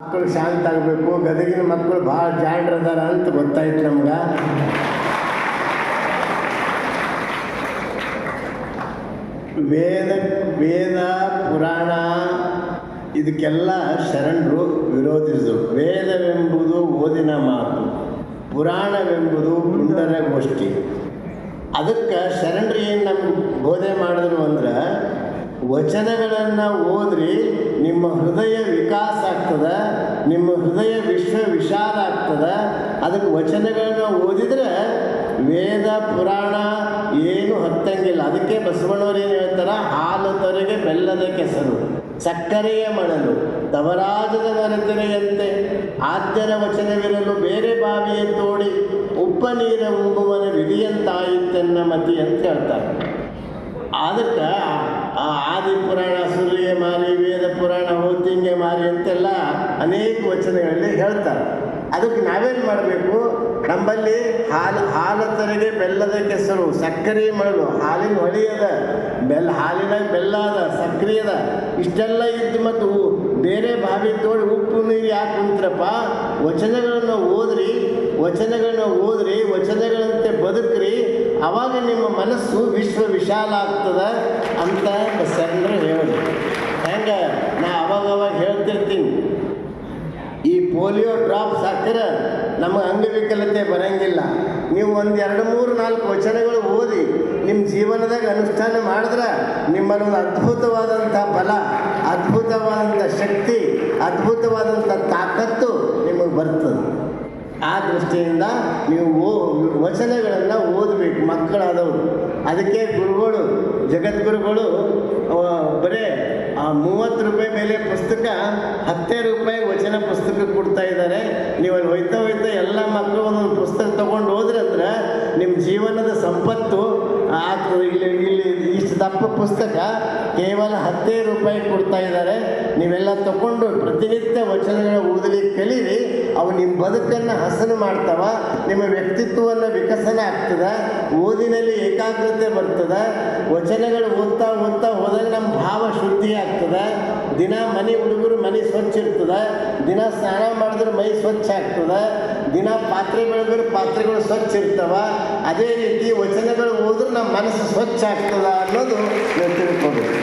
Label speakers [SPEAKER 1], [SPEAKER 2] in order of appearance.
[SPEAKER 1] ಮಕ್ಕಳು ಶಾಂತ ಆಗಬೇಕು, ಗದಗಿನ ಮಕ್ಕಳು ಭಾಳ ಜಾಣ್ರದಾರ ಅಂತ ಗೊತ್ತಾಯ್ತು ನಮ್ಗೆ. ವೇದ ವೇದ, ಪುರಾಣ, ಇದಕ್ಕೆಲ್ಲ ಶರಣರು ವಿರೋಧಿಸಿದರು. ವೇದವೆಂಬುದು ಓದಿನ ಮಾತು, ಪುರಾಣವೆಂಬುದು ಪುಂಡರ ಗೋಷ್ಠಿ ಅದಕ್ಕೆ ಶರಣರು ಏನು ನಮ್ಗೆ ಬೋಧೆ ಮಾಡಿದ್ರು ಅಂದ್ರೆ ವಚನಗಳನ್ನು ಓದ್ರಿ ನಿಮ್ಮ ಹೃದಯ ವಿಕಾಸ ಆಗ್ತದೆ, ನಿಮ್ಮ ಹೃದಯ ವಿಶ್ವ ವಿಶಾಲ ಆಗ್ತದೆ. ಅದಕ್ಕೆ ವಚನಗಳನ್ನು ಓದಿದ್ರೆ ವೇದ, ಪುರಾಣ ಏನು ಹತ್ತಂಗಿಲ್ಲ. ಅದಕ್ಕೆ ಬಸವಣ್ಣವರು ಏನು ಹೇಳ್ತಾರೆ? ಹಾಲು ತೊರೆಗೆ ಬೆಲ್ಲದ ಕೆಸರು, ಸಕ್ಕರೆಯ ಮಣಲು ತವರಾಜದ ನರತೆರೆಯಂತೆ. ಆದ್ಯರ ವಚನವಿರಲು ಬೇರೆ ಬಾವಿಯ ತೋಡಿ, ಉಪ್ಪ ನೀರ ಉಂಬುವನ ವಿಧಿಯಂತಾಯಿತೆನ್ನ ಮತಿ ಅಂತ ಹೇಳ್ತಾರೆ. ಅದಕ್ಕೆ ಆ ಆದಿ ಪುರಾಣ, ಸೂರ್ಯ ಮಾರಿ, ವೇದ ಪುರಾಣ ಹೋತಿಂಗೆ ಮಾರಿ ಅಂತೆಲ್ಲ ಅನೇಕ ವಚನಗಳಲ್ಲಿ ಹೇಳ್ತಾರೆ. ಅದಕ್ಕೆ ನಾವೇನು ಮಾಡಬೇಕು? ನಮ್ಮಲ್ಲಿ ಹಾಲು ಹಾಲು ತರಗೆ ಬೆಲ್ಲದ ಕೆಸರು, ಸಕ್ಕರೆ ಮರಳು, ಹಾಲಿನ ಹೊಳಿ ಅದ ಬೆಲ್ಲ ಹಾಲಿನಾಗ ಬೆಲ್ಲ ಅದ, ಸಕ್ಕರೆ ಅದ, ಇಷ್ಟೆಲ್ಲ ಇದ್ದು ಮತ್ತು ಬೇರೆ ಬಾವಿ ತೋಡಿ ಉಪ್ಪು ನೀರು ಯಾಕೆ ಕುಂತ್ರಪ್ಪ ವಚನಗಳನ್ನು ವಚನಗಳನ್ನ ಓದ್ರಿ, ವಚನಗಳಂತೆ ಬದುಕ್ರಿ, ಅವಾಗ ನಿಮ್ಮ ಮನಸ್ಸು ವಿಶ್ವ ವಿಶಾಲ ಆಗ್ತದ ಅಂತ ಸಂದ್ರ ಹೇಳಿ ಹೆಂಗೆ? ನಾ ಅವಾಗ ಅವಾಗ ಹೇಳ್ತಿರ್ತೀನಿ. ಈ ಪೋಲಿಯೋ ಡ್ರಾಪ್ಸ್ ಹಾಕಿದ್ರೆ ನಮಗೆ ಅಂಗವಿಕಲತೆ ಬರಂಗಿಲ್ಲ. ನೀವು ಒಂದು ಎರಡು ಮೂರು ನಾಲ್ಕು ವಚನಗಳು ಓದಿ ನಿಮ್ಮ ಜೀವನದಾಗ ಅನುಷ್ಠಾನ ಮಾಡಿದ್ರೆ ನಿಮ್ಮಲ್ಲಿ ಅದ್ಭುತವಾದಂಥ ಬಲ, ಅದ್ಭುತವಾದಂಥ ಶಕ್ತಿ, ಅದ್ಭುತವಾದಂಥ ತಾಕತ್ತು ಆ ದೃಷ್ಟಿಯಿಂದ ನೀವು ಓ, ವಚನಗಳನ್ನು ಓದಬೇಕು, ಮಕ್ಕಳಾದವರು. ಅದಕ್ಕೆ ಗುರುಗಳು, ಜಗದ್ಗುರುಗಳು ಬರೇ ಆ ಮೂವತ್ತು ರೂಪಾಯಿ ಮೇಲೆ ಪುಸ್ತಕ, ಹತ್ತೇ ರೂಪಾಯಿ ವಚನ ಪುಸ್ತಕ ಕೊಡ್ತಾ ಇದ್ದಾರೆ. ನೀವು ಅಲ್ಲಿ ಹೋಯ್ತಾ ಹೋಯ್ತಾ ಎಲ್ಲ ಮಕ್ಕಳು ಒಂದೊಂದು ಪುಸ್ತಕ ತೊಗೊಂಡು ಹೋದ್ರೆ ಅಂದ್ರೆ ನಿಮ್ಮ ಜೀವನದ ಸಂಪತ್ತು ಆಗ್ತದೆ ಇಲ್ಲಿ ಇಲ್ಲಿ ಇಷ್ಟು ದಪ್ಪ ಪುಸ್ತಕ ಕೇವಲ ಹತ್ತೇ ರೂಪಾಯಿ ಕೊಡ್ತಾ ಇದ್ದಾರೆ. ನೀವೆಲ್ಲ ತಗೊಂಡು ಪ್ರತಿನಿತ್ಯ ವಚನಗಳ ಓದಲಿಕ್ಕೆ ಕಲೀರಿ. ಅವು ನಿಮ್ಮ ಬದುಕನ್ನು ಹಸನು ಮಾಡ್ತಾವ. ನಿಮ್ಮ ವ್ಯಕ್ತಿತ್ವವನ್ನು ವಿಕಸನ ಆಗ್ತದೆ. ಓದಿನಲ್ಲಿ ಏಕಾಗ್ರತೆ ಬರ್ತದೆ. ವಚನಗಳು ಓದ್ತಾ ಓದ್ತಾ ಹೋದಾಗ ನಮ್ಮ ಭಾವ ಶುದ್ಧಿ ಆಗ್ತದೆ. ದಿನ ಮನೆ ಹುಡುಗರು ಮನೆ ಸ್ವಚ್ಛ ಇರ್ತದೆ. ದಿನ ಸ್ನಾನ ಮಾಡಿದ್ರೆ ಮೈ ಸ್ವಚ್ಛ ಆಗ್ತದೆ. ದಿನ ಪಾತ್ರೆ ಸ್ವಚ್ಛ ಇರ್ತವ ಅದೇ ರೀತಿ ವಚನಗಳು ಓದಿದ್ರೆ ನಮ್ಮ ಮನಸ್ಸು ಸ್ವಚ್ಛ ಆಗ್ತದ ಅನ್ನೋದು ನೀವು ತಿಳ್ಕೊಬೇಕು.